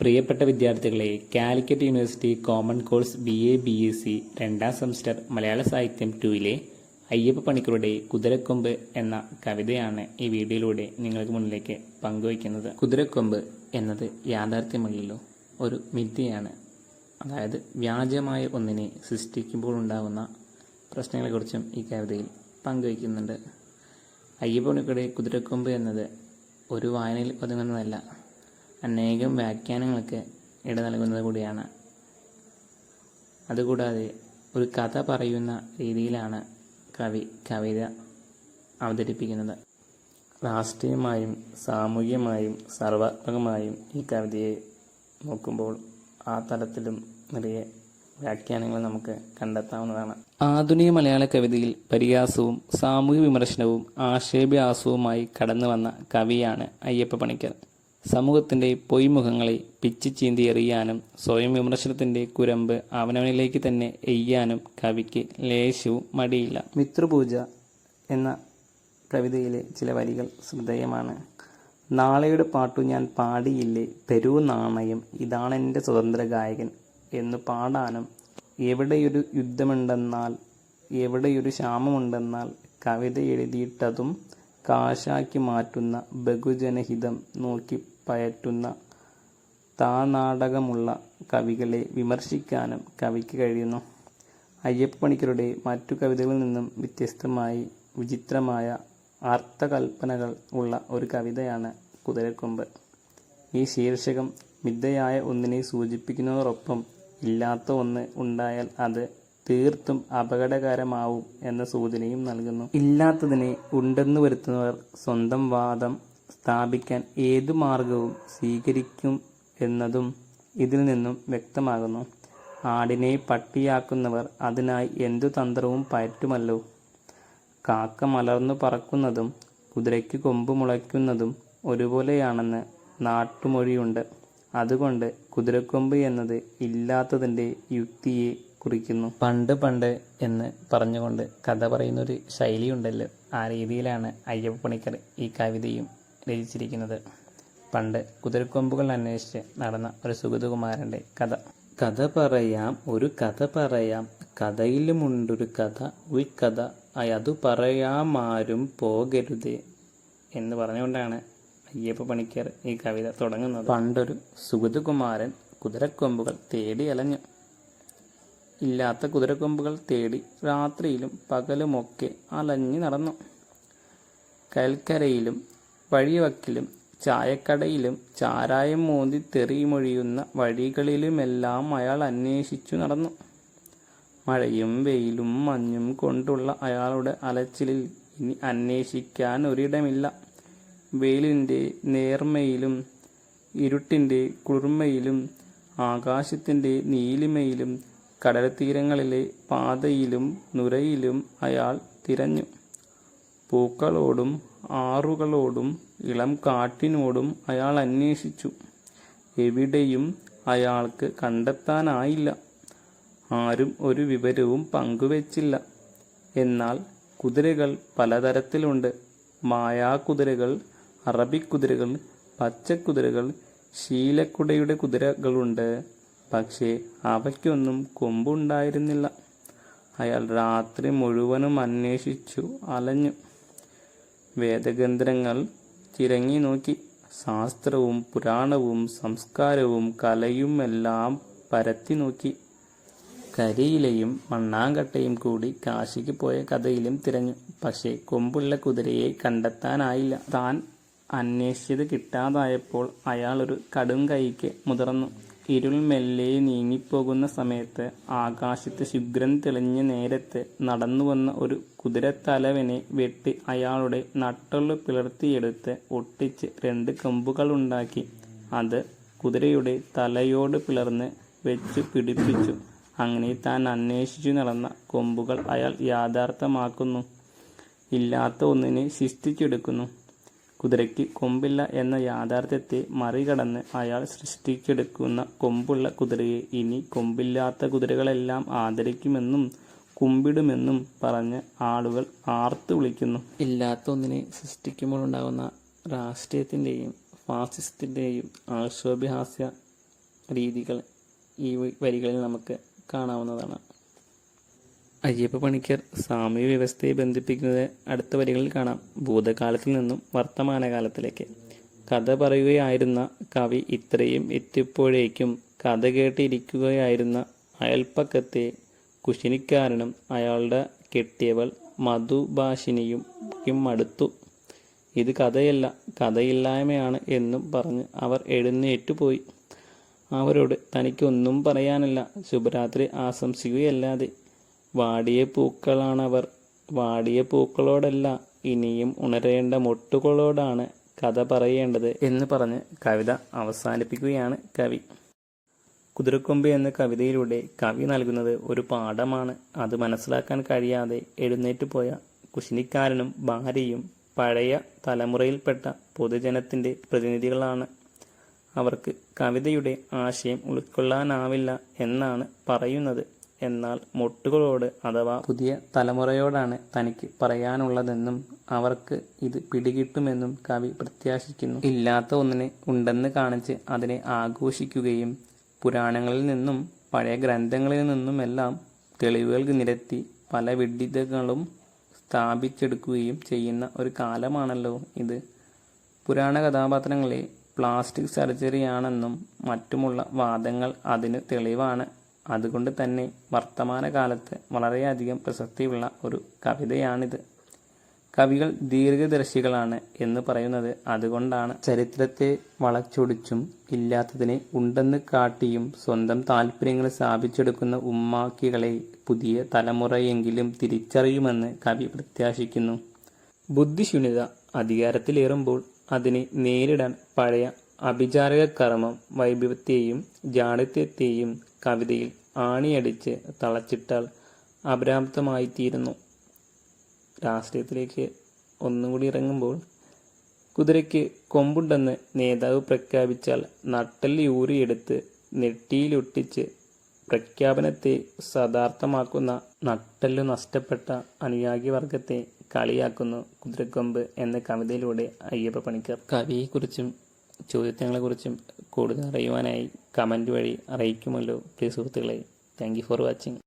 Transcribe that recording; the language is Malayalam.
പ്രിയപ്പെട്ട വിദ്യാർത്ഥികളെ Calicut University common course B A B S C രണ്ടാം സെമസ്റ്റർ മലയാള സാഹിത്യം ടൂയിലെ അയ്യപ്പ പണിക്കരുടെ കുതിരക്കൊമ്പ് എന്ന കവിതയാണ് ഈ വീഡിയോയിലൂടെ നിങ്ങൾക്ക് മുന്നിലേക്ക് പങ്കുവയ്ക്കുന്നത്. കുതിരക്കൊമ്പ് എന്നത് യാഥാർത്ഥ്യമല്ലല്ലോ ഒരു മിഥ്യയാണ്. അതായത് വ്യാജമായ ഒന്നിനെ സൃഷ്ടിക്കുമ്പോൾ ഉണ്ടാകുന്ന പ്രശ്നങ്ങളെക്കുറിച്ചും ഈ കവിതയിൽ പങ്കുവയ്ക്കുന്നുണ്ട്. അയ്യപ്പ പണിക്കരുടെ കുതിരക്കൊമ്പ് എന്നത് ഒരു വായനയിൽ ഒതുങ്ങുന്നതല്ല അനേകം വ്യാഖ്യാനങ്ങൾക്ക് ഇട നൽകുന്നത് കൂടിയാണ്. അതുകൂടാതെ ഒരു കഥ പറയുന്ന രീതിയിലാണ് കവി കവിത അവതരിപ്പിക്കുന്നത്. രാഷ്ട്രീയമായും സാമൂഹികമായും സർവാത്മകമായും ഈ കവിതയെ നോക്കുമ്പോൾ ആ തലത്തിലും നിറയെ വ്യാഖ്യാനങ്ങൾ നമുക്ക് കണ്ടെത്താവുന്നതാണ്. ആധുനിക മലയാള കവിതയിൽ പരിഹാസവും സാമൂഹിക വിമർശനവും ആക്ഷേപ്യാസവുമായി കടന്നു വന്ന കവിയാണ് അയ്യപ്പ പണിക്കർ. സമൂഹത്തിന്റെ പൊയ്മുഖങ്ങളെ പിച്ചു ചീന്തി എറിയാനും സ്വയം വിമർശനത്തിന്റെ കുരമ്പ് അവനവനിലേക്ക് തന്നെ എയ്യാനും കവിക്ക് ലേശവും മടിയില്ല. മിത്രപൂജ എന്ന കവിതയിലെ ചില വരികൾ ശ്രദ്ധേയമാണ്. നാളെയുടെ പാട്ടു ഞാൻ പാടിയില്ലേ? തരൂ നാണയം. ഇതാണെന്റെ സ്വതന്ത്ര ഗായകൻ. എന്ന് പാടാനും എവിടെയൊരു യുദ്ധമുണ്ടെന്നാൽ എവിടെയൊരു ക്ഷാമമുണ്ടെന്നാൽ കവിത എഴുതിയിട്ടതും കാശാക്കി മാറ്റുന്ന ബഹുജനഹിതം നോക്കി പയറ്റുന്ന താനാടകമുള്ള കവികളെ വിമർശിക്കാനും കവിക്ക് കഴിയുന്നു. അയ്യപ്പണിക്കരുടെ മറ്റു കവിതകളിൽ നിന്നും വ്യത്യസ്തമായി വിചിത്രമായ അർത്ഥകൽപ്പനകൾ ഉള്ള ഒരു കവിതയാണ് കുതിരക്കൊമ്പ്. ഈ ശീർഷകം മിഥ്യയായ ഒന്നിനെ സൂചിപ്പിക്കുന്നതോടൊപ്പം ഇല്ലാത്ത ഒന്ന് ഉണ്ടായാൽ അത് തീർത്തും അപകടകരമാവും എന്ന സൂചനയും നൽകുന്നു. ഇല്ലാത്തതിനെ ഉണ്ടെന്ന് വരുത്തുന്നവർ സ്വന്തം വാദം സ്ഥാപിക്കാൻ ഏതു മാർഗവും സ്വീകരിക്കും എന്നതും ഇതിൽ നിന്നും വ്യക്തമാകുന്നു. ആടിനെ പട്ടിയാക്കുന്നവർ അതിനായി എന്തു തന്ത്രവും പയറ്റുമല്ലോ? കാക്ക മലർന്നു പറക്കുന്നതും കുതിരയ്ക്ക് കൊമ്പ് മുളയ്ക്കുന്നതും ഒരുപോലെയാണെന്ന് നാട്ടുമൊഴിയുണ്ട്. അതുകൊണ്ട് കുതിരക്കൊമ്പ് എന്നത് ഇല്ലാത്തതിന്റെ യുക്തിയെ കുറിക്കുന്നു. പണ്ട് പണ്ട് എന്ന് പറഞ്ഞുകൊണ്ട് കഥ പറയുന്നൊരു ശൈലിയുണ്ടല്ലോ. ആ രീതിയിലാണ് അയ്യപ്പ പണിക്കർ ഈ കവിതയും രചിച്ചിരിക്കുന്നത്. പണ്ട് കുതിരക്കൊമ്പുകൾ അന്വേഷിച്ച് നടന്ന ഒരു സുഗതകുമാരന്റെ കഥ. കഥ പറയാം ഒരു കഥ പറയാം. കഥയിലുമുണ്ടൊരു കഥ ഉൾക്കഥ കഥ. അതു പറയാമാരും പോകരുത് എന്ന് പറഞ്ഞുകൊണ്ടാണ് അയ്യപ്പ പണിക്കർ ഈ കവിത തുടങ്ങുന്നത്. പണ്ടൊരു സുഗതകുമാരൻ കുതിരക്കൊമ്പുകൾ തേടി അലഞ്ഞു ഇല്ലാത്ത കുതിരക്കൊമ്പുകൾ തേടി രാത്രിയിലും പകലുമൊക്കെ അലഞ്ഞു നടന്നു. കൽക്കരയിലും വഴിവക്കിലും ചായക്കടയിലും ചാരായം മോന്തി തെറിമൊഴിയുന്ന വഴികളിലുമെല്ലാം അയാൾ അന്വേഷിച്ചു നടന്നു. മഴയും വെയിലും മഞ്ഞും കൊണ്ടുള്ള അയാളുടെ അലച്ചിലിൽ ഇനി അന്വേഷിക്കാൻ ഒരിടമില്ല. വെയിലിന്റെ നേർമയിലും ഇരുട്ടിന്റെ കുളിർമയിലും ആകാശത്തിന്റെ നീലിമയിലും കടൽ തീരങ്ങളിലെ പാതയിലും നുരയിലും അയാൾ തിരഞ്ഞു. പൂക്കളോടും ആറുകളോടും ഇളം കാട്ടിനോടും അയാൾ അന്വേഷിച്ചു. എവിടെയും അയാൾക്ക് കണ്ടെത്താനായില്ല. ആരും ഒരു വിവരവും പങ്കുവച്ചില്ല. എന്നാൽ കുതിരകൾ പലതരത്തിലുണ്ട്. മായാകുതിരകൾ അറബിക്കുതിരകൾ പച്ചക്കുതിരകൾ ശീലക്കുടയുടെ കുതിരകളുണ്ട്. പക്ഷേ അവയ്ക്കൊന്നും കൊമ്പുണ്ടായിരുന്നില്ല. അയാൾ രാത്രി മുഴുവനും അന്വേഷിച്ചു അലഞ്ഞു. വേദഗ്രന്ഥങ്ങൾ ചിരങ്ങി നോക്കി. ശാസ്ത്രവും പുരാണവും സംസ്കാരവും കലയും എല്ലാം പരത്തി നോക്കി. കരിയിലയും മണ്ണാങ്കട്ടയും കൂടി കാശിക്ക് പോയ കഥയിലും തിരഞ്ഞു. പക്ഷേ കൊമ്പുള്ള കുതിരയെ കണ്ടെത്താനായില്ല. താൻ അന്വേഷിച്ചത് കിട്ടാതായപ്പോൾ അയാൾ ഒരു കടും കൈക്ക് മുതിർന്നു. ഇരുൾ മെല്ലെ നീങ്ങിപ്പോകുന്ന സമയത്ത് ആകാശത്ത് ശുഗ്രൻ തെളിഞ്ഞ നേരത്ത് നടന്നു വന്ന ഒരു കുതിരത്തലവനെ വെട്ടി അയാളുടെ നട്ടുള്ളു പിളർത്തിയെടുത്ത് ഒട്ടിച്ച് രണ്ട് കമ്പുകളുണ്ടാക്കി അത് കുതിരയുടെ തലയോട് പിളർന്ന് വെച്ച് പിടിപ്പിച്ചു. അങ്ങനെ താൻ അന്വേഷിച്ചു നടന്ന കൊമ്പുകൾ അയാൾ യാഥാർത്ഥ്യമാക്കുന്നു. ഇല്ലാത്ത ഒന്നിനെ സൃഷ്ടിച്ചെടുക്കുന്നു കുതിരയ്ക്ക് കൊമ്പില്ല എന്ന യാഥാർത്ഥ്യത്തെ മറികടന്ന് അയാൾ സൃഷ്ടിച്ചെടുക്കുന്ന കൊമ്പുള്ള കുതിരയെ ഇനി കൊമ്പില്ലാത്ത കുതിരകളെല്ലാം ആദരിക്കുമെന്നും കുമ്പിടുമെന്നും പറഞ്ഞ് ആളുകൾ ആർത്തു വിളിക്കുന്നു. ഇല്ലാത്ത ഒന്നിനെ സൃഷ്ടിക്കുമ്പോൾ ഉണ്ടാകുന്ന രാഷ്ട്രീയത്തിന്റെയും ഫാസിസത്തിന്റെയും ആക്ഷോഭ്യഹാസ്യ രീതികൾ ഈ വരികളിൽ നമുക്ക് കാണാവുന്നതാണ്. അയ്യപ്പ പണിക്കർ സാമൂഹ്യ വ്യവസ്ഥയെ ബന്ധിപ്പിക്കുന്നത് അടുത്ത വരികളിൽ കാണാം. ഭൂതകാലത്തിൽ നിന്നും വർത്തമാനകാലത്തിലേക്ക്. കഥ പറയുകയായിരുന്ന കവി ഇത്രയും എത്തിയപ്പോഴേക്കും കഥ കേട്ടിരിക്കുകയായിരുന്ന അയൽപ്പക്കത്തെ കുശിനിക്കാരനും അയാളുടെ കെട്ടിയവൾ മധുഭാഷിനിയും അടുത്തു ഇത് കഥയല്ല കഥയില്ലായ്മയാണ് എന്നും പറഞ്ഞ് അവർ എഴുന്നേറ്റുപോയി അവരോട് തനിക്കൊന്നും പറയാനല്ല. ശുഭരാത്രി ആശംസിക്കുകയല്ലാതെ വാടിയ പൂക്കളാണവർ. വാടിയ പൂക്കളോടല്ല ഇനിയും ഉണരേണ്ട മൊട്ടുകളോടാണ് കഥ പറയേണ്ടത് എന്ന് പറഞ്ഞ് കവിത അവസാനിപ്പിക്കുകയാണ് കവി. കുതിരക്കൊമ്പ് എന്ന കവിതയിലൂടെ കവി നൽകുന്നത് ഒരു പാഠമാണ്. അത് മനസ്സിലാക്കാൻ കഴിയാതെ എഴുന്നേറ്റ് പോയ കുശിനിക്കാരനും ഭാര്യയും പഴയ തലമുറയിൽപ്പെട്ട പൊതുജനത്തിന്റെ പ്രതിനിധികളാണ്. അവർക്ക് കവിതയുടെ ആശയം ഉൾക്കൊള്ളാനാവില്ല എന്നാണ് പറയുന്നത്. എന്നാൽ മൊട്ടുകളോട് അഥവാ പുതിയ തലമുറയോടാണ് തനിക്ക് പറയാനുള്ളതെന്നും അവർക്ക് ഇത് പിടികിട്ടുമെന്നും കവി പ്രത്യാശിക്കുന്നു. ഇല്ലാത്ത ഒന്നിനെ ഉണ്ടെന്ന് കാണിച്ച് അതിനെ ആഘോഷിക്കുകയും പുരാണങ്ങളിൽ നിന്നും പഴയ ഗ്രന്ഥങ്ങളിൽ നിന്നുമെല്ലാം തെളിവുകൾ നിരത്തി പല വിഡിതകളും സ്ഥാപിച്ചെടുക്കുകയും ചെയ്യുന്ന ഒരു കാലമാണല്ലോ ഇത്. പുരാണ കഥാപാത്രങ്ങളെ പ്ലാസ്റ്റിക് സർജറിയാണെന്നും മറ്റുമുള്ള വാദങ്ങൾ അതിന് തെളിവാണ് അതുകൊണ്ട് തന്നെ വർത്തമാനകാലത്ത് വളരെയധികം പ്രസക്തിയുള്ള ഒരു കവിതയാണിത്. കവികൾ ദീർഘദർശികളാണ് എന്ന് പറയുന്നത് അതുകൊണ്ടാണ് ചരിത്രത്തെ വളച്ചൊടിച്ചും ഇല്ലാത്തതിനെ ഉണ്ടെന്ന് കാട്ടിയും സ്വന്തം താല്പര്യങ്ങൾ സ്ഥാപിച്ചെടുക്കുന്ന ഉമ്മാക്കികളെ പുതിയ തലമുറയെങ്കിലും തിരിച്ചറിയുമെന്ന് കവി പ്രത്യാശിക്കുന്നു. ബുദ്ധിശൂന്യത അധികാരത്തിലേറുമ്പോൾ അതിനെ നേരിടാൻ പഴയ അഭിചാരക കർമ്മം വൈഭവത്തെയും ജാഠ്യത്തെയും കവിതയിൽ ആണിയടിച്ച് തളച്ചിട്ടാൽ അപരാപ്തമായിത്തീരുന്നു. രാഷ്ട്രീയത്തിലേക്ക് ഒന്നുകൂടി ഇറങ്ങുമ്പോൾ കുതിരയ്ക്ക് കൊമ്പുണ്ടെന്ന് നേതാവ് പ്രഖ്യാപിച്ചാൽ നട്ടല്ലി ഊരിയെടുത്ത് നെറ്റിയിലൊട്ടിച്ച് പ്രഖ്യാപനത്തെ സദാർത്ഥമാക്കുന്ന നട്ടല്ലു നഷ്ടപ്പെട്ട അനുയായി വർഗത്തെ കളിയാക്കുന്നു കുതിരക്കൊമ്പ് എന്ന കവിതയിലൂടെ അയ്യപ്പ പണിക്കർ. കവിയെക്കുറിച്ചും ചോദ്യങ്ങളെക്കുറിച്ചും കൂടുതൽ അറിയുവാനായി കമന്റ് വഴി അറിയിക്കുമല്ലോ പ്രിയ സുഹൃത്തുക്കളെ. Thank you for watching.